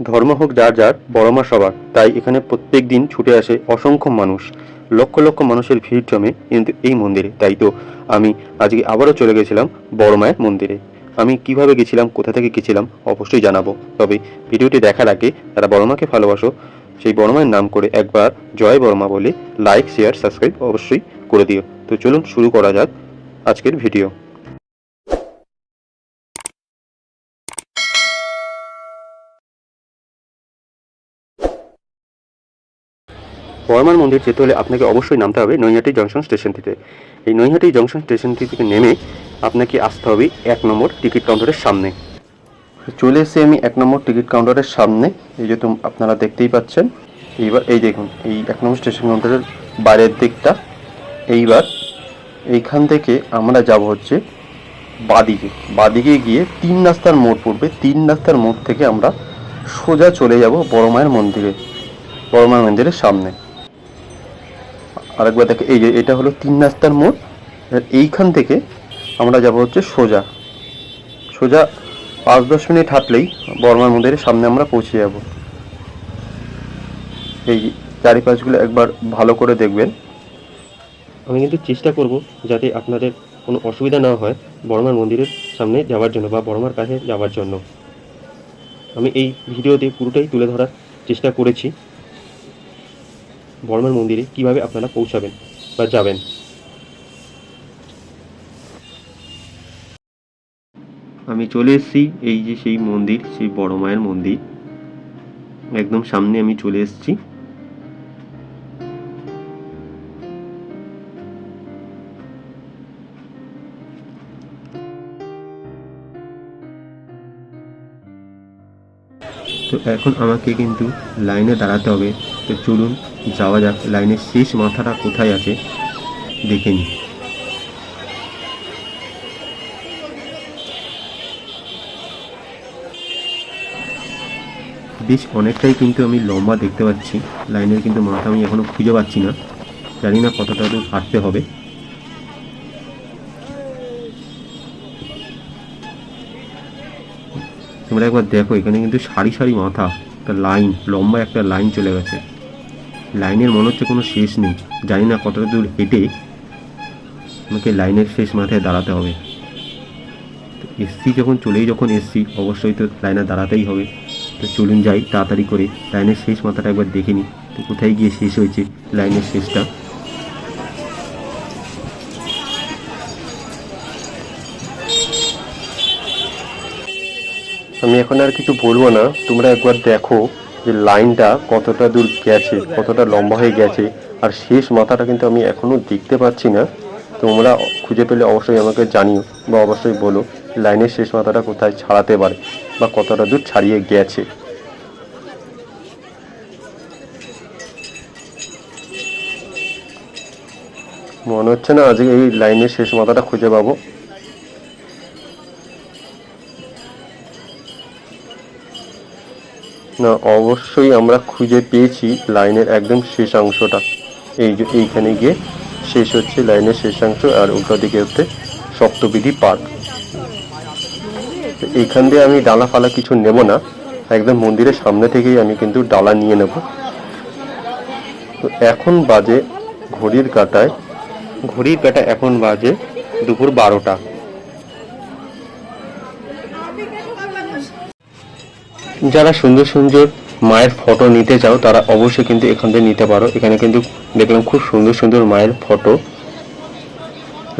ধর্ম হোক যার যার, বড় মা সবার। তাই এখানে প্রত্যেক দিন ছুটে আসে অসংখ্য মানুষ। লক্ষ লক্ষ মানুষের ভিড় জমে কিন্তু এই মন্দিরে, তাই তো? আমি আজকে আবারও চলে গেছিলাম বড় মায়ের মন্দিরে। আমি কীভাবে গেছিলাম, কোথা থেকে গেছিলাম, অবশ্যই জানাব। তবে ভিডিওটি দেখার আগে যারা বড় মাকে ভালোবাসো, সেই বড় মায়ের নাম করে একবার জয় বর্মা বলে লাইক শেয়ার সাবস্ক্রাইব অবশ্যই করে দিও। তো চলুন শুরু করা যাক আজকের ভিডিও। বর্মার মন্দির যেতে হলে আপনাকে অবশ্যই নামতে হবে নৈহাটি জংশন স্টেশন থেকে। এই নৈহাটি জংশন স্টেশন থেকে নেমে আপনাকে আসতে হবে এক নম্বর টিকিট কাউন্টারের সামনে। চলে এসে আমি এক নম্বর টিকিট কাউন্টারের সামনে, এই যে আপনারা দেখতেই পাচ্ছেন। এইবার, এই দেখুন, এই এক নম্বর স্টেশন কাউন্টারের বাইরের দিকটা। এইবার এইখান থেকে আমরা যাব হচ্ছে বাদিকে। বাদিকে গিয়ে তিন রাস্তার মোড় পড়বে। তিন রাস্তার মোড় থেকে আমরা সোজা চলে যাব বড় মায়ের মন্দিরে, বড় মায়ের মন্দিরের সামনে। আরেকবার দেখে, এই যে এটা হলো তিন রাস্তার মোড় এইখান থেকে আমরা যাব হচ্ছে সোজা। সোজা পাঁচ দশ মিনিট হাঁটলেই বর্মার মন্দিরের সামনে আমরা পৌঁছে যাব। এই চারিপাশগুলো একবার ভালো করে দেখবেন। আমি কিন্তু চেষ্টা করব যাতে আপনাদের কোনো অসুবিধা না হয় বর্মার মন্দিরের সামনে যাওয়ার জন্য বা বর্মার কাছে যাওয়ার জন্য। আমি এই ভিডিওতে পুরোটাই তুলে ধরার চেষ্টা করেছি। বর্মার মন্দিরে কীভাবে আপনারা পৌঁছাবেন বা যাবেন? আমি চলে এসেছি, এই যে সেই মন্দির, সেই বড় মায়ের মন্দির। একদম সামনে আমি চলে এসেছি। তো এখন আমাকে কিন্তু লাইনে দাঁড়াতে হবে। তো চলুন, যাওয়া যাক। লাইনের শেষ মাথাটা কোথায় আছে? দেখে নিই। বেশ অনেকটাই কিন্তু আমি লম্বা দেখতে পাচ্ছি। লাইনের কিন্তু মাথা আমি এখনও খুঁজে পাচ্ছি না। জানি না কতটা দূর হাঁটতে হবে। তোমরা একবার দেখো, এখানে কিন্তু সারি সারি মাথা, একটা লাইন, লম্বা একটা লাইন চলে গেছে। লাইনের মনে হচ্ছে কোনো শেষ নেই, জানি না কতটা দূর হেঁটে আমাকে লাইনের শেষ মাথায় দাঁড়াতে হবে। তো এসছি যখন, চলেই যখন এসছি, অবশ্যই তো লাইনে দাঁড়াতেই হবে। তো চলুন যাই তাড়াতাড়ি করে, লাইনের শেষ মাথাটা একবার দেখে নিই, তো কোথায় গিয়ে শেষ হয়েছে লাইনের শেষটা। আমি এখন আর কিছু বলব না। তোমরা একবার দেখো যে লাইনটা কতটা দূর গেছে, কতটা লম্বা হয়ে গেছে, আর শেষ মাথাটা কিন্তু আমি এখনও দেখতে পাচ্ছি না। তোমরা খুঁজে পেলে অবশ্যই আমাকে জানিও বা অবশ্যই বলো লাইনের শেষ মাথাটা কোথায় ছাড়াতে পারে বা কতটা দূর ছাড়িয়ে গেছে। মনে হচ্ছে না আজকে এই লাইনের শেষ মাথাটা খুঁজে পাবো। না, অবশ্যই আমরা খুঁজে পেয়েছি লাইনের একদম শেষ অংশটা। এই যে এইখানে গিয়ে শেষ হচ্ছে লাইনের শেষাংশ আর উল্টো দিকে হচ্ছে সপ্তবিধি পার্ক। এইখান দিয়ে আমি ডালা ফালা কিছু নেব না, একদম মন্দিরের সামনে থেকেই আমি কিন্তু ডালা নিয়ে নেব। তো এখন বাজে ঘড়ির কাটায়, ঘড়ির কাটা এখন বাজে দুপুর বারোটা। যারা সুন্দর সুন্দর মায়ের ফটো নিতে চাও, তারা অবশ্যই কিন্তু এখান থেকে নিতে পারো। এখানে কিন্তু দেখলাম খুব সুন্দর সুন্দর মায়ের ফটো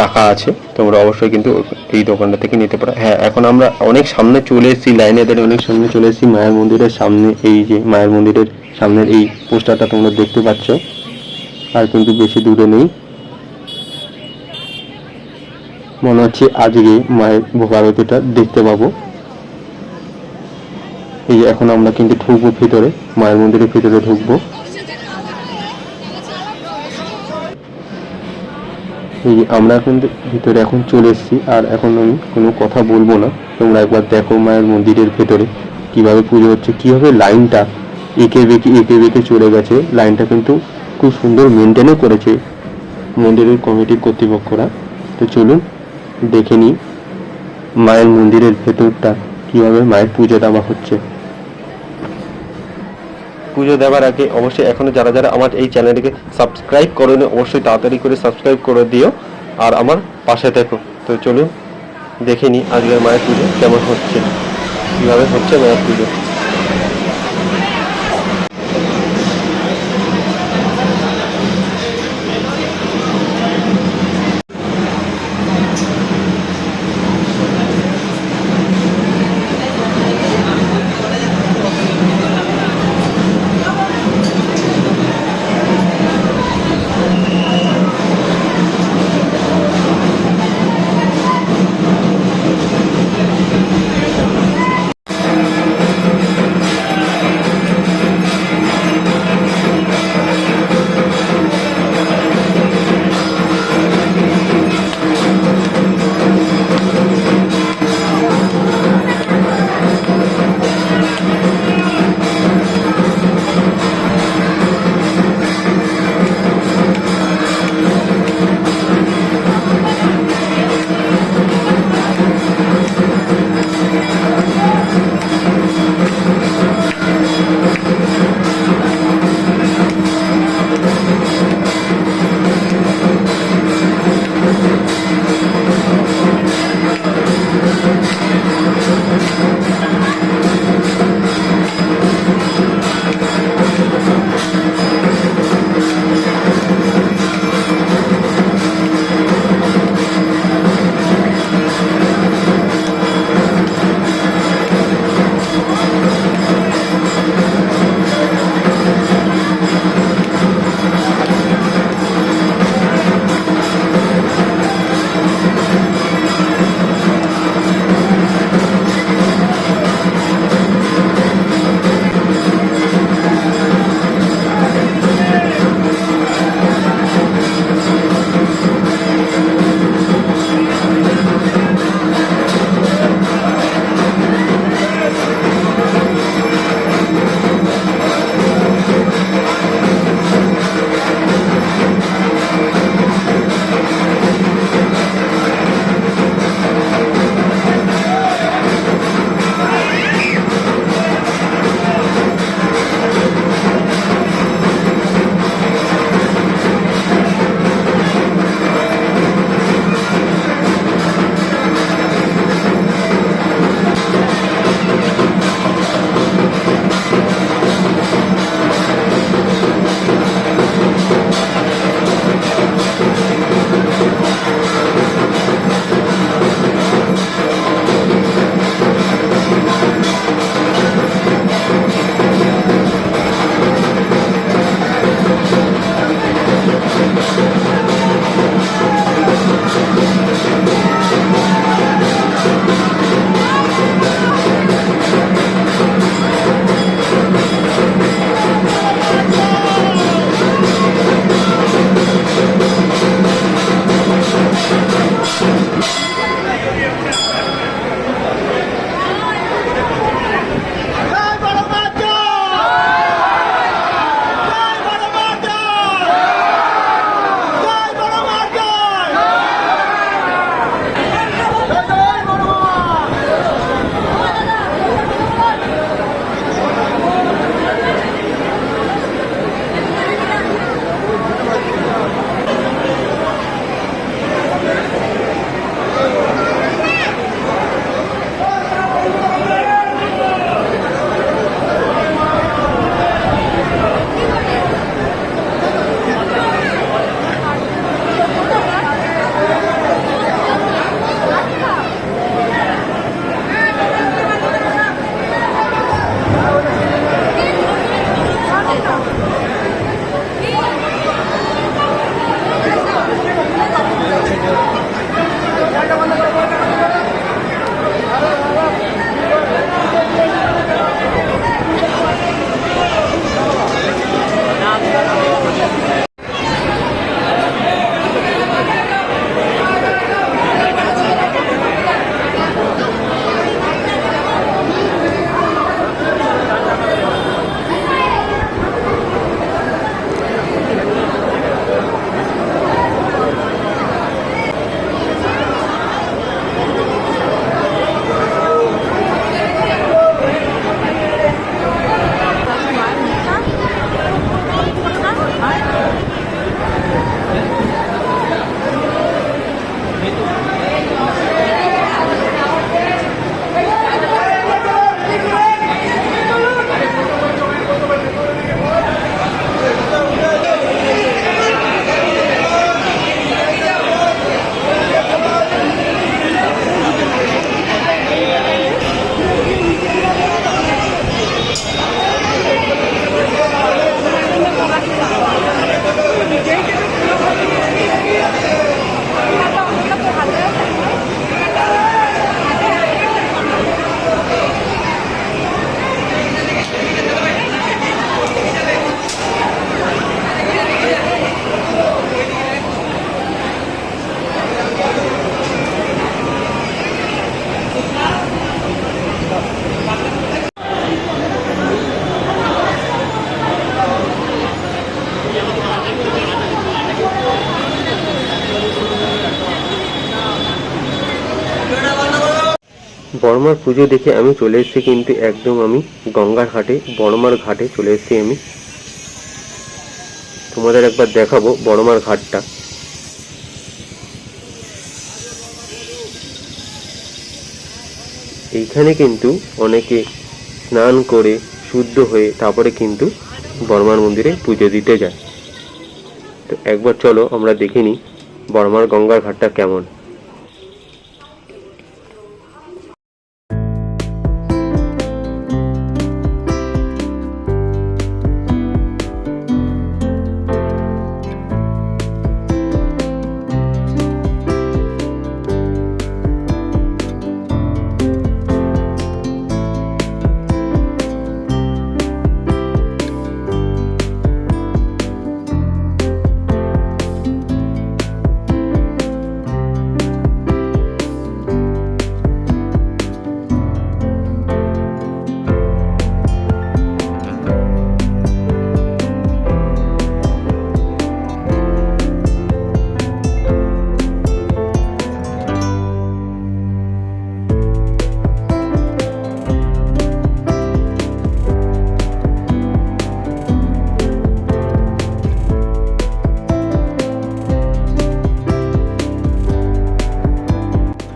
রাখা আছে। তোমরা অবশ্যই কিন্তু এই দোকানটা থেকে নিতে পারো। হ্যাঁ এখন আমরা অনেক সামনে চলে এসেছি লাইনে দাঁড়িয়ে অনেক সামনে চলে এসেছি। মায়ের মন্দিরের সামনে, এই যে মায়ের মন্দিরের সামনের এই পোস্টারটা তোমরা দেখতে পাচ্ছ। আর কিন্তু বেশি দূরে নেই। মনে হচ্ছে আজকে মায়ের ভোগারতিটা দেখতে পাবো। এই এখন আমরা কিন্তু ঢুকবো ভিতরে, মায়ের মন্দিরের ভিতরে ঢুকবো। এই আমরা এখন ভিতরে এখন চলে এসেছি, আর এখন আমি কোনো কথা বলব না। তোমরা একবার দেখো মায়ের মন্দিরের ভেতরে কীভাবে পুজো হচ্ছে, কীভাবে লাইনটা এঁকে বেঁকে এঁকে বেঁকে চলে গেছে। লাইনটা কিন্তু খুব সুন্দর মেনটেনও করেছে মন্দিরের কমিটির কর্তৃপক্ষরা। তো চলুন দেখে নিই মায়ের মন্দিরের ভেতরটা। কীভাবে মায়ের পুজো দেওয়া হচ্ছে? পুজো দেওয়ার আগে অবশ্যই এখনও যারা যারা আমার এই চ্যানেলটিকে সাবস্ক্রাইব করেনি, অবশ্যই তাড়াতাড়ি করে সাবস্ক্রাইব করে দিও আর আমার পাশে দেখো তো চলুন, দেখে নিই আজকের মায়ের পুজো কেমন হচ্ছে, কীভাবে হচ্ছে মায়ের পুজো। বড়মার পুজো দেখে আমি চলে এসেছি কিন্তু একদম আমি গঙ্গার ঘাটে বড়মার ঘাটে চলে এসেছি আমি। তোমাদের একবার দেখাবো বড়মার ঘাটটা। এইখানে কিন্তু অনেকে স্নান করে শুদ্ধ হয়ে তারপরে কিন্তু বর্মার মন্দিরে পুজো দিতে যায়। তো একবার চলো আমরা দেখে নিই বর্মার গঙ্গার ঘাটটা কেমন।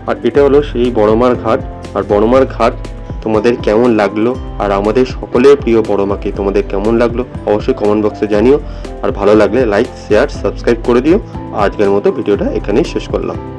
আর এটা হলো সেই বড়মার ঘাট। আর বড়মার ঘাট তোমাদের কেমন লাগল? আর আমাদের সকলের প্রিয় বড়মাকে তোমাদের কেমন লাগল? অবশ্যই কমেন্ট বক্সে জানিও। আর ভালো লাগলে লাইক শেয়ার সাবস্ক্রাইব করে দিও। আজকের মতো ভিডিওটা এখানেই শেষ করলাম।